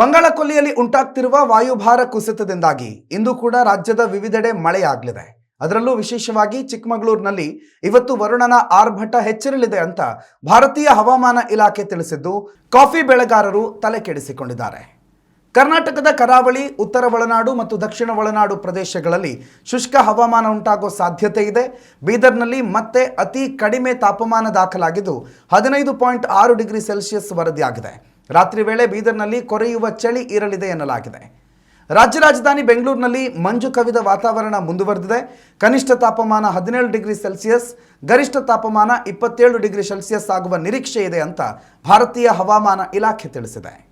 ಬಂಗಾಳಕೊಲ್ಲಿಯಲ್ಲಿ ಉಂಟಾಗ್ತಿರುವ ವಾಯುಭಾರ ಕುಸಿತದಿಂದಾಗಿ ಇಂದು ಕೂಡ ರಾಜ್ಯದ ವಿವಿಧೆಡೆ ಮಳೆಯಾಗಲಿದೆ. ಅದರಲ್ಲೂ ವಿಶೇಷವಾಗಿ ಚಿಕ್ಕಮಗಳೂರಿನಲ್ಲಿ ಇವತ್ತು ವರುಣನ ಆರ್ಭಟ ಹೆಚ್ಚಿರಲಿದೆ ಅಂತ ಭಾರತೀಯ ಹವಾಮಾನ ಇಲಾಖೆ ತಿಳಿಸಿದ್ದು, ಕಾಫಿ ಬೆಳೆಗಾರರು ತಲೆ ಕೆಡಿಸಿಕೊಂಡಿದ್ದಾರೆ ಕರ್ನಾಟಕದ ಕರಾವಳಿ, ಉತ್ತರ ಒಳನಾಡು ಮತ್ತು ದಕ್ಷಿಣ ಒಳನಾಡು ಪ್ರದೇಶಗಳಲ್ಲಿ ಶುಷ್ಕ ಹವಾಮಾನ ಉಂಟಾಗೋ ಸಾಧ್ಯತೆ ಇದೆ. ಬೀದರ್ನಲ್ಲಿ ಮತ್ತೆ ಅತಿ ಕಡಿಮೆ ತಾಪಮಾನ ದಾಖಲಾಗಿದ್ದು, ಹದಿನೈದು ಪಾಯಿಂಟ್ ಆರು ಡಿಗ್ರಿ ಸೆಲ್ಸಿಯಸ್ ವರದಿಯಾಗಿದೆ. ರಾತ್ರಿ ವೇಳೆ ಬೀದರ್ನಲ್ಲಿ ಕೊರೆಯುವ ಚಳಿ ಇರಲಿದೆ ಎನ್ನಲಾಗಿದೆ. ರಾಜ್ಯ ರಾಜಧಾನಿ ಬೆಂಗಳೂರಿನಲ್ಲಿ ಮಂಜು ಕವಿದ ವಾತಾವರಣ ಮುಂದುವರೆದಿದೆ. ಕನಿಷ್ಠ ತಾಪಮಾನ ಹದಿನೇಳು ಡಿಗ್ರಿ ಸೆಲ್ಸಿಯಸ್, ಗರಿಷ್ಠ ತಾಪಮಾನ ಇಪ್ಪತ್ತೇಳು ಡಿಗ್ರಿ ಸೆಲ್ಸಿಯಸ್ ಆಗುವ ನಿರೀಕ್ಷೆ ಇದೆ ಅಂತ ಭಾರತೀಯ ಹವಾಮಾನ ಇಲಾಖೆ ತಿಳಿಸಿದೆ.